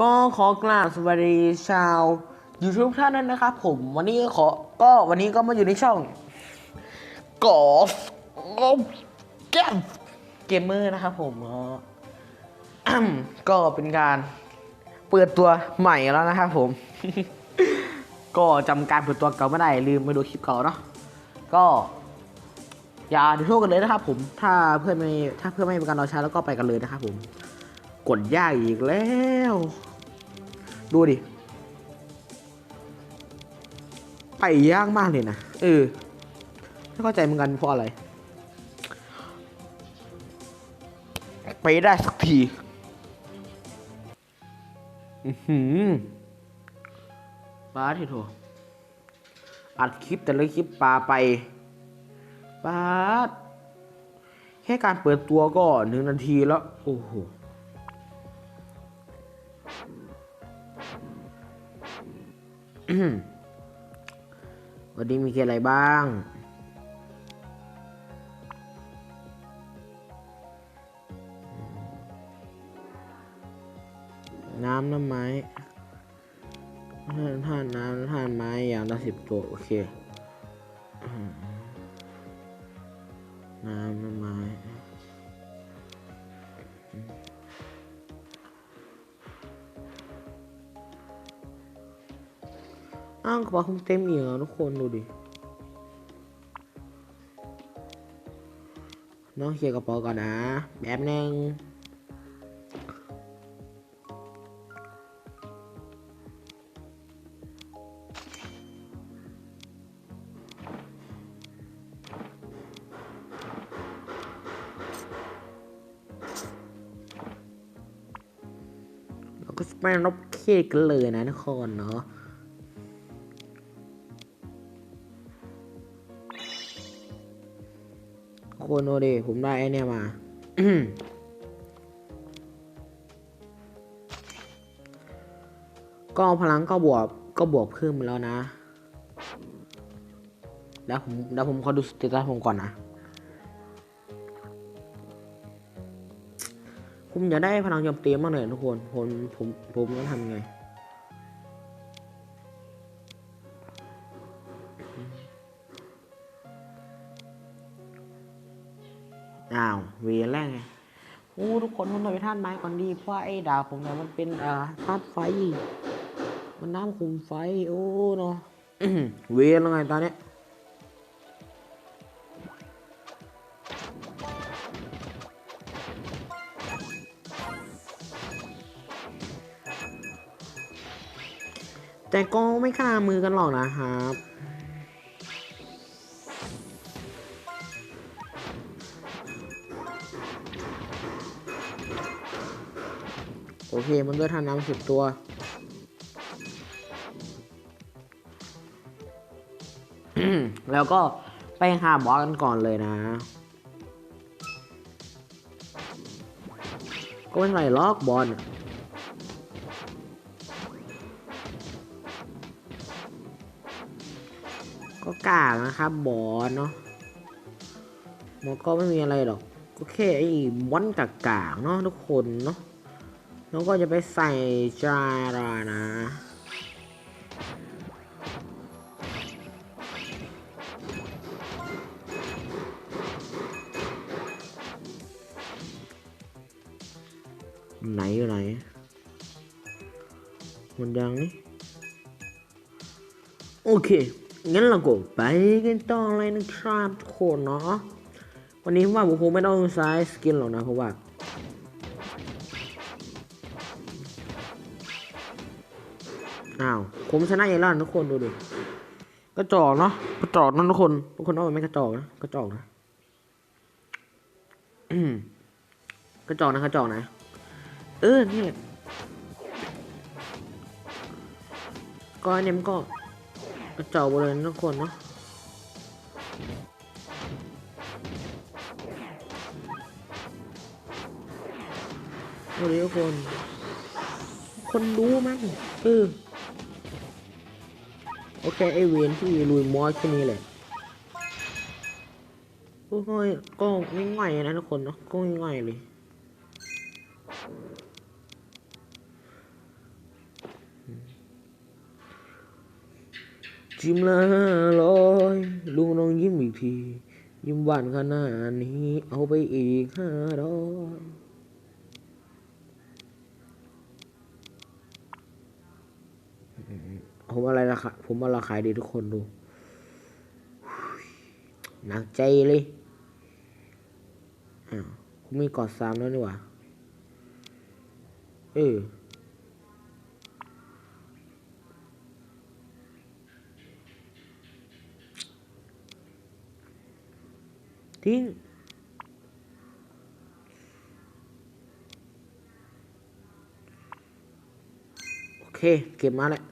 ก็ขอกราบสวัสดีชาวยูทูบท่านนั้นนะครับผมวันนี้ขอก็วันนี้ก็มาอยู่ในช่องกอล์ฟแกมเกมเมอร์นะครับผมก็เป็นการเปิดตัวใหม่แล้วนะครับผม ก็จำการเปิดตัวเก่าไม่ได้ลืมไปดูคลิปเก่าเนาะก็ อย่าดูโทษกันเลยนะครับผมถ้าเพื่อนไม่ถ้าเพื่อนไม่เป็นการรอช้าแล้วก็ไปกันเลยนะครับผม กดยากอีกแล้ว ดูดิ ไปยากมากเลยนะเออไม่เข้าใจเหมือนกันเพราะอะไร ไปได้สักทีอือหือปาที่โถอัดคลิปแต่ละคลิปปาไปปาแค่การเปิดตัวก็หนึ่งนาทีแล้ว โอ้โห วันนี้มีอะไรบ้าง น้ำน้ำไม้ท่านน้ำท่านไม้อย่างละสิบตัว โอเค น้ำน้ำไม้ อ้าวกระเป๋าคงเต็มอีกแล้วทุกคนดูดิ น้องเคลียร์กระเป๋าก่อนนะแบบนึงเราก็จะไปรบเคกันเลยนะทุกคนเนาะ ทุกคนโอดิผมได้ไอเนี่ยมา ก็พลังก็บวกก็บวกเพิ่มแล้วนะ แล้วผมแล้วผมขอดูสเตตัสผมก่อนนะผมอยากได้พลังโจมตีมากเลยทุกคนผมผมผมต้องทำไงาวเวียนแล้วไงโอ้ทุกคนผมต้องไปท่านไม้ก่อนดีเพราะว่าไอ้ดาบผมเนี่ยมันเป็นอ่าธาตุไฟ มันน้ำคุมไฟ โอ้เนาะเวียนแล้วไงตอนเนี้ยแต่ก็ไม่ขนาดมือกันหรอกนะครับ เคมันด้วยท่าน้ำสิบตัว แล้วก็ไปหาบอสกันก่อนเลยนะ ก็ไม่เท่าไรล็อกบอลก็กากนะครับบอลเนาะมันก็ไม่มีอะไรหรอกก็แค่ไอ้บอลกากๆเนาะทุกคนเนาะ แล้วก็จะไปใส่จารานะไหนอยู่ไหนมันยังนี่โอเค งั้นเราก็ไปกันต่อเลยนะครับทุกคนเนาะ วันนี้ผมว่าผมคงไม่ต้องใช้สกินหรอกนะเพราะว่า อ้าว ผมชนะเองแล้วทุกคนดูดิกระจอกเนาะกระจอกนั่นทุกคนทุกคนว่ามันไม่กระจอกนะกระจอกนะอืมกระจอกนะกระจอกนะ เออนี่แหละก็เนี้ยมันก็กระจอกหมดเลยทุกคนเนาะสวัสดีทุกคน คนรู้มั้งเออ โอเคไอเวนที่ลุยมอสแค่นี้แหละโอ้ยก็ง่ายๆนะทุกคนเนาะก็ง่ายเลยจิ้มละร้อยลุงน้องยิ้มอีกที ยิ้มหวานขนาดนี้ เอาไปอีกห้าร้อย ผมอะไรราคาผมมาราคายดีทุกคนดูหนักใจเลยอ้าวผมมีกอดสามแล้วนี่หว่าเออทิ้งโอเค เก็บมาแล้ว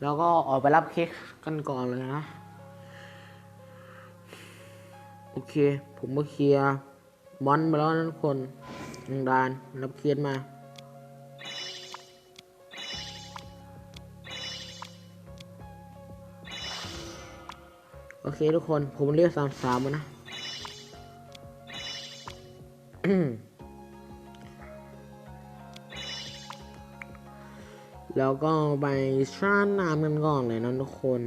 แล้วก็ออกไปรับเค้กกันก่อนเลยนะ โอเค ผมมาเคลียร์มอนไปแล้วนะทุกคนหนึ่งดานรับเคลียร์มาโอเคทุกคน ผมเรียกสามสามมานะ แล้วก็ไปช่าน้ำกันก่อนเลยนะทุกคน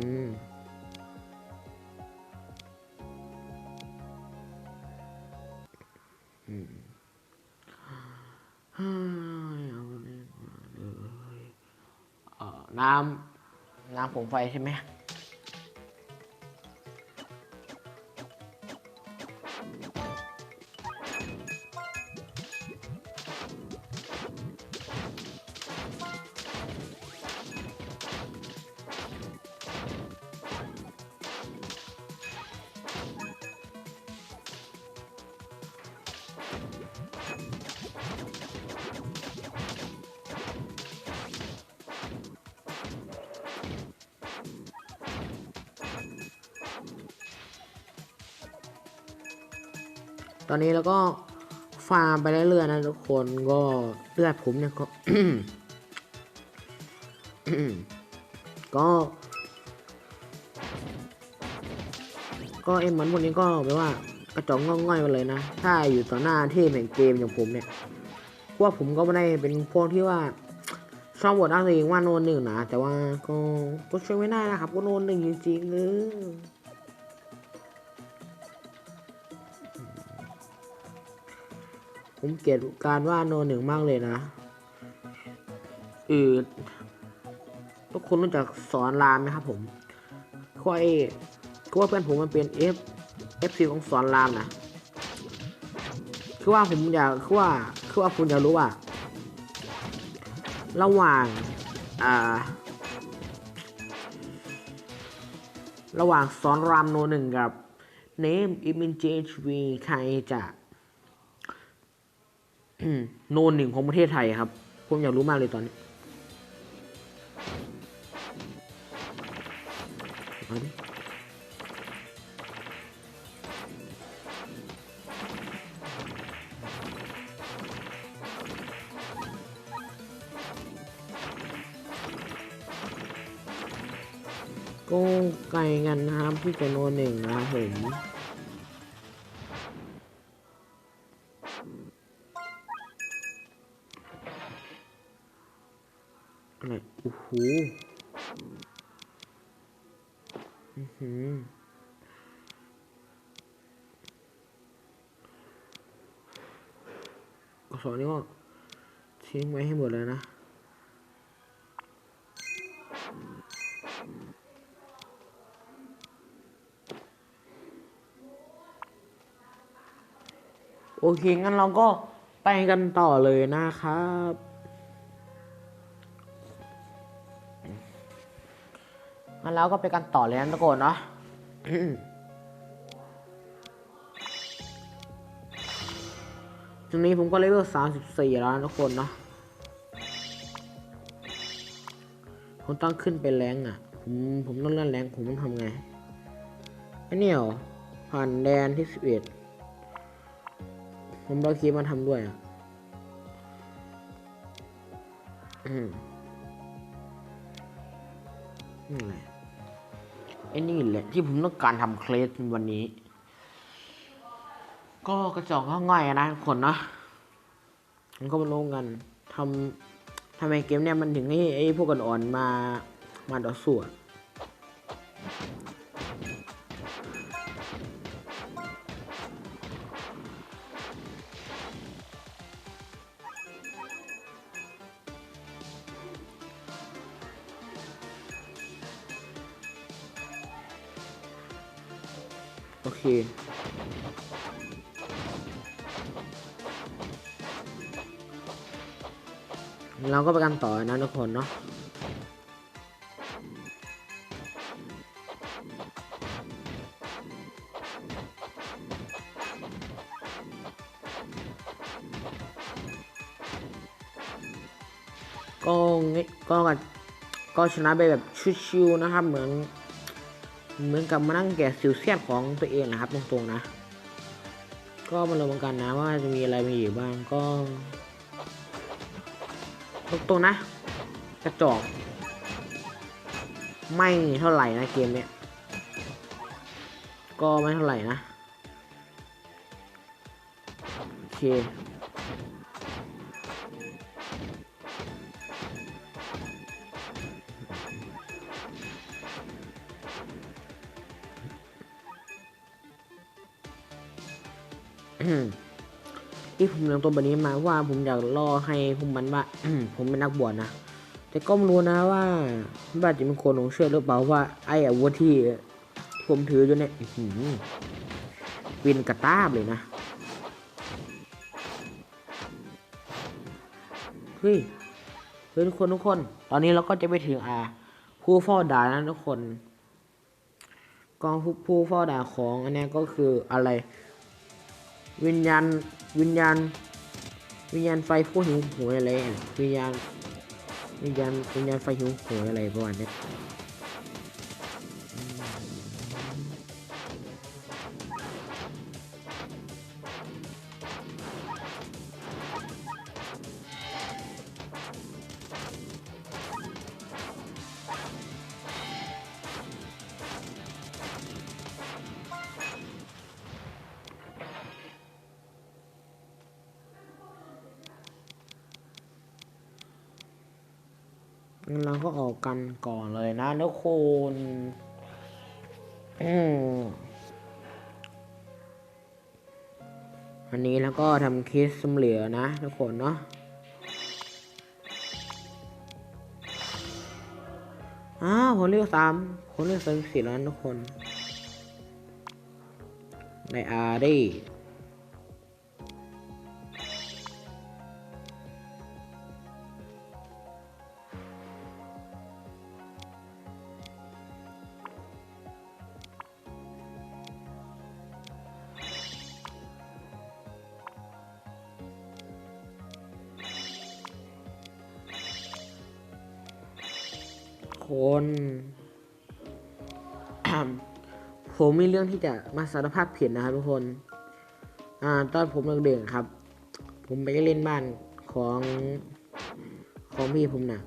น้ำ น้ำผมไฟใช่ไหม ตอนนี้เราก็ฟาร์มไปเรื่อยๆนะทุกคนก็เลือดผมเนี่ยก็ก็ ก็เอ็มมันพวกนี้ก็แปลว่ากระจอกงอกง่อยมาเลยนะ ถ้าอยู่ต่อหน้าเทพแห่งเกมอย่างผมเนี่ย ว่าผมก็ไม่ได้เป็นพวกที่ว่าชอบบทอ้างตัวเองว่าโนนหนึ่งนะแต่ว่าก็ก็ช่วยไม่ได้นะครับ ก็โนนหนึ่งจริงๆเออผมเกลียดการว่าโนหนึ่งมากเลยนะเออทุกคนรู้จักสอนรามไหมครับผมคือว่าไอ้คือว่าเพื่อนผมมันเป็น F F ซีของสอนรามนะคือว่าผมอยากคือว่า คือว่าคุณอยากรู้ว่า ระหว่างอ่าระหว่างสอนรามโนหนึ่งกับเนมอิมินเจชวีใครจะโนนหนึ่งของประเทศไทยครับ ผมอยากรู้มากเลยตอนนี้เอาดิ ก็ไกลกันนะครับที่จโนนหนึ่งนะครับผม โอเคงั้นเราก็ไปกันต่อเลยนะครับ งั้นเราก็ไปกันต่อเลยนะทุกคนเนาะตรงนี้ผมก็เลเวลสามสิบสี่แล้วนะทุกคนเนาะผมต้องขึ้นไปแรงอะ ผมผมต้องเล่นแรงผมต้องทำไงไอ้เนี่ยเหรอผ่านแดนที่สิบเอ็ด ผมรอคีมาทำด้วยอะอืมนี่แหละไอ้นี่แหละ ที่ผมต้องการทำเคลสในวันนี้ ก็กระจอกก็ง่ายนะทุกคนนะมันก็มาลงกันทำทำไมเกมเนี่ยมันถึงให้ไอ้พวกอ่อนๆมามาต่อสู้ เราก็ไปกันต่อนะทุกคนเนาะก็งี้ก็ก็ชนะไปแบบชิวๆนะครับ เหมือนเหมือนกับมานั่งแกะสิวเสียดของตัวเองนะครับ ตรงๆนะ ก็มาลงกันนะว่าจะมีอะไรมีอยู่บ้างก็ ตรงๆนะ กระจอก ไม่เท่าไหร่นะเกมเนี้ย ก็ไม่เท่าไหร่นะ โอเคอืม ที่ผมเริ่มต้นแบบนี้มาเพราะว่าผมอยากล่อให้พวกมันว่า ผมเป็นนักบวชนะ แต่ก็ไม่รู้นะว่าบ้าจะเป็นคนหลงเชื่อหรือเปล่าว่าไอ้อาวุธที่ผมถืออยู่เนี่ยหือวินกระตาบเลยนะเฮ้ยเฮ้ยทุกคนทุกคน ตอนนี้เราก็จะไปถึงอ่าผู้เฝ้าด่านนะทุกคนกองผู้เฝ้าด่านของอันนี้ก็คืออะไร วิญญาณวิญญาณ วิญญาณไฟผู้หิวโหยอะไรอะวิญญาณวิญญาณวิญญาณไฟหิวโหยอะไรประมาณนี้ ยงั้นเรากันก่อนเลยนะทุกคนอืมอันนี้แล้วก็ทำคิสสำเหลือนะทุกคนเนาะอ้าวผมเลือกสามผมเลือกสามสี่แล้วนะทุกคนในอาร์ดี้ คน ผมมีเรื่องที่จะมาสารภาพผิดนะครับทุกคน อ่า ตอนผมเด็กๆครับ ผมไปเล่นบ้านของของพี่ผมนะ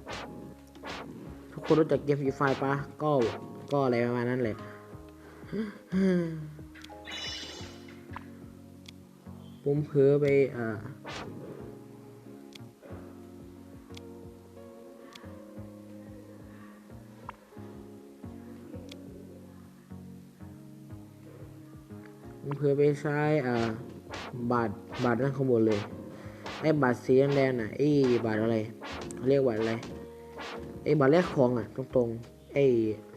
ทุกคนรู้จักเกมฟรีไฟปะก็ก็อะไรประมาณนั้นเลยผมเผลอไปอ่า เพื่อไปใช้อ่าบาทบาทนั่นข้างบนเลยไอ้บาทสีแดงๆน่ะไอ้บาทอะไรเรียกว่าอะไรไอ้บาทแรกของอะตรงๆไอ้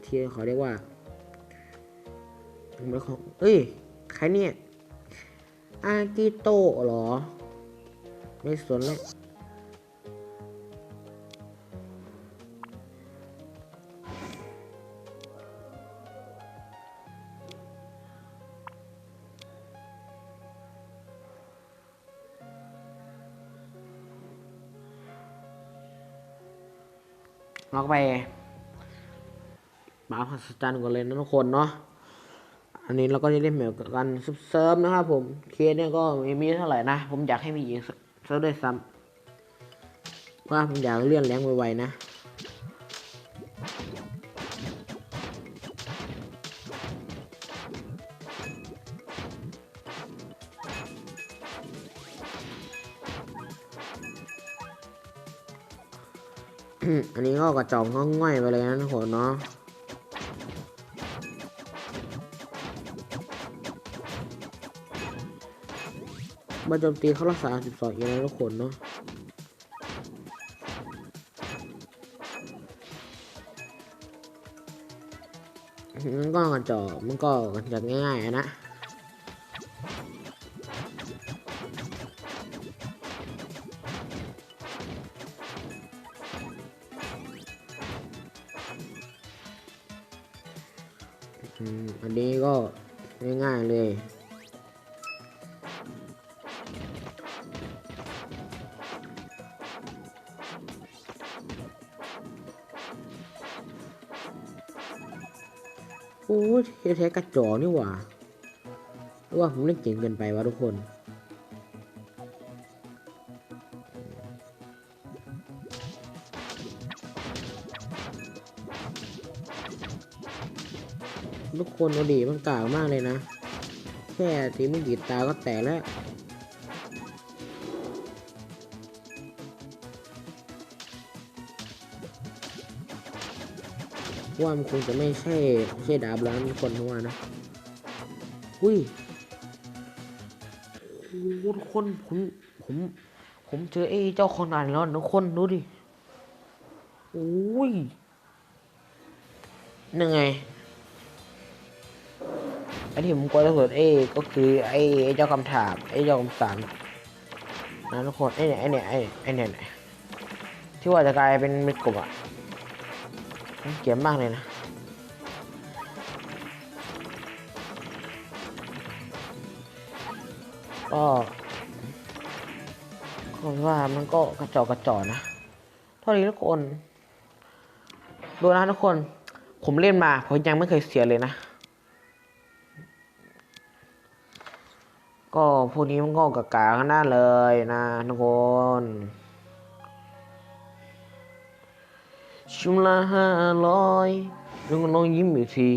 ที่เขาเรียกว่าบาทของเอ้ยใครเนี่ยอากิโตะเหรอ ไม่สนแล้ว เราก็ไปมาพัสจันก่อนเลยนะทุกคนเนาะอันนี้เราก็จะเล่นเหมือนกันเซิร์ฟนะครับผมเคสเนี่ยก็ไม่มีเท่าไหร่นะ ผมอยากให้มีอีกเซิร์ฟด้วยซ้ำว่าผมอยากเลื่อนแรงไวๆนะ นนี้ก็กระจอกง่อยไปเลยนะทุกคนเนาะมาโจมตีเขารักษา12อีกแล้วทุกคนเนาะมันก็กระจอกมันก็กระจอกง่ายๆนะ อันนี้ก็ง่ายๆเลย โอ้ยแท้ๆกระจอกนี่หว่าหรือว่าผมเล่นเก่งเกินไปวะทุกคน ทุกคนอดีมันกล่าวมากเลยนะ แค่ตีไม่กี่ตาก็แตกแล้วว่ามันคงจะไม่ใช่ไม่ใช่ดาบแล้วทุกคนเพราะว่านะอุ้ยโอ้ทุกคนผมผมผมเจอไอ้เจ้าของด่านแล้วทุกคนดูดิโอ้ยยังไง ไอ้ที่ผมกลัวที่สุดเอ้ก็คือไอ้เจ้าคำถามไอ้เจ้าคำสามนะทุกคนไอ้เนี่ยไอ้เนี่ยไอ้ไอ้เนี่ยเนี่ยที่ว่าจะกลายเป็นเม็ดกบอะเกียดมากเลยนะก็ก็ว่ามันก็กระจอกกระจอกนะเท่านี้ทุกคน ดูนะทุกคน ผมเล่นมา ผมยังไม่เคยเสียเลยนะ ก็พวกนี้มันก็กากาข้างหน้าเลยนะทุกคนชุมละห้าร้อยลุงลองยิ้มอีกที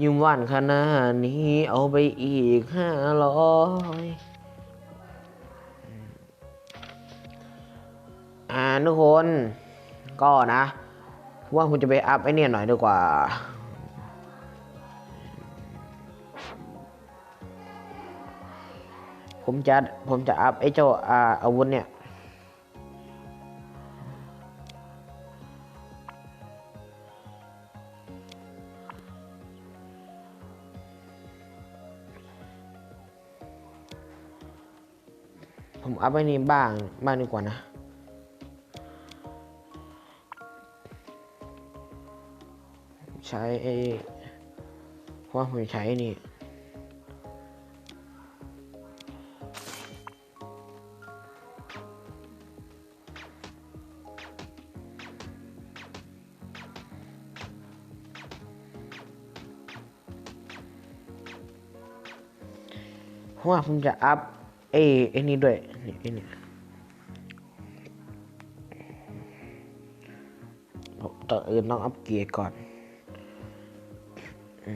ยิ้มหวานขนาดนี้เอาไปอีกห้าร้อยอ่าทุกคน ก็นะว่าผมจะไปอัพไอเนี่ยหน่อยดีกว่า ผมจะผมจะอัพไอ้เจ้าอาอาวุธเนี่ยผมอัพไอ้นี้บ้างบ้างดีกว่านะใช้ไอ้ว่าผมใช้นี่ ว่าผมจะอัพเอไอ้นี่ด้วยนี่ไอ้นี่ต่อนอื่นต้องอัพเกียร์ก่อนอ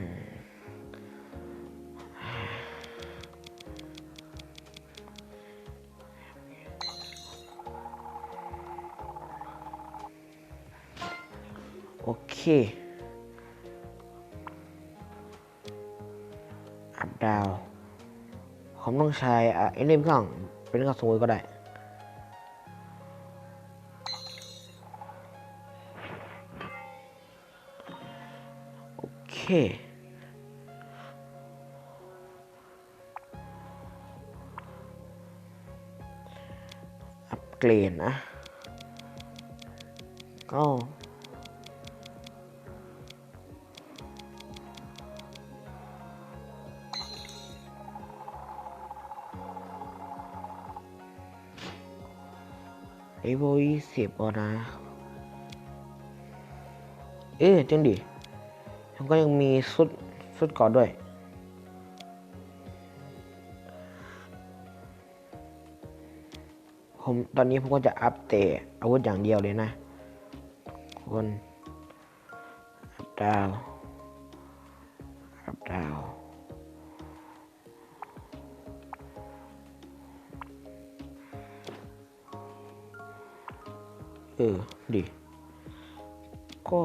โอเคอัพดาว ผมต้องใช้อะไอ้นี่ข้างเป็นกระสุนก็ได้โอเคอัปเกรดนะก็ ไอโวยี่สิบอะนะ เอ๊ะจริงดิมันก็ยังมีสุดสุดก่อนด้วย ผมตอนนี้ผมก็จะอัพแต่อาวุธอย่างเดียวเลยนะคนดาว เออดิก็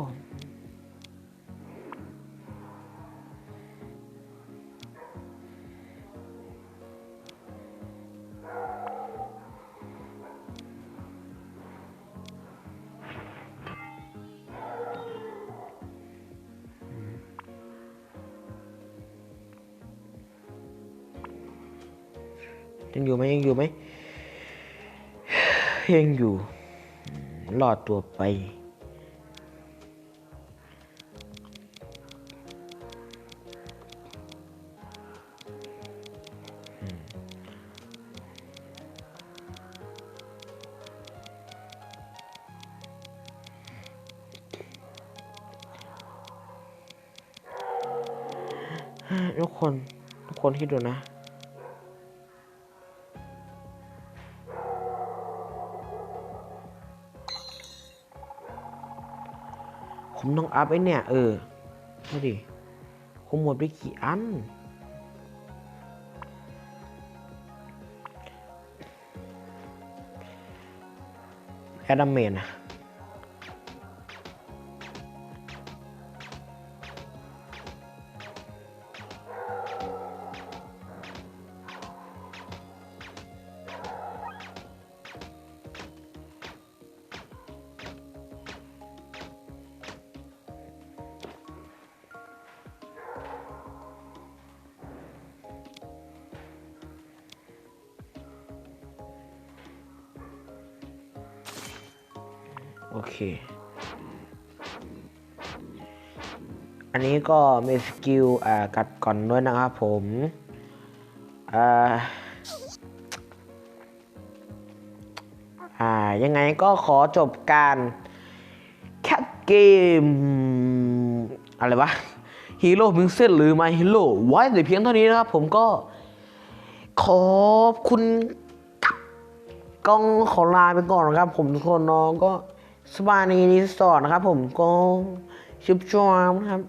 ยังอยู่ไหมยังอยู่ไหมยังอยู่ รอดตัวไป ทุกคน ทุกคนที่ดูนะ ผมต้องอัพไอ้เนี่ย เออดูดิผมหมดไปกี่อัน แอดัมเมนอะ โอเค อันนี้ก็มีสกิลอ่ากัดก่อนด้วยนะครับผมอ่าอ่า ยังไงก็ขอจบการแคปเกม อะไรวะฮีโร่พิงเซนหรือมาฮีโร่ไว้แต่เพียงเท่านี้นะครับผมก็ขอบคุณกล้องขอลาไปก่อนนะครับผมทุกคนน้องก็ สปายในรีสอร์ทนะครับผมก็ชิบชวมนครับ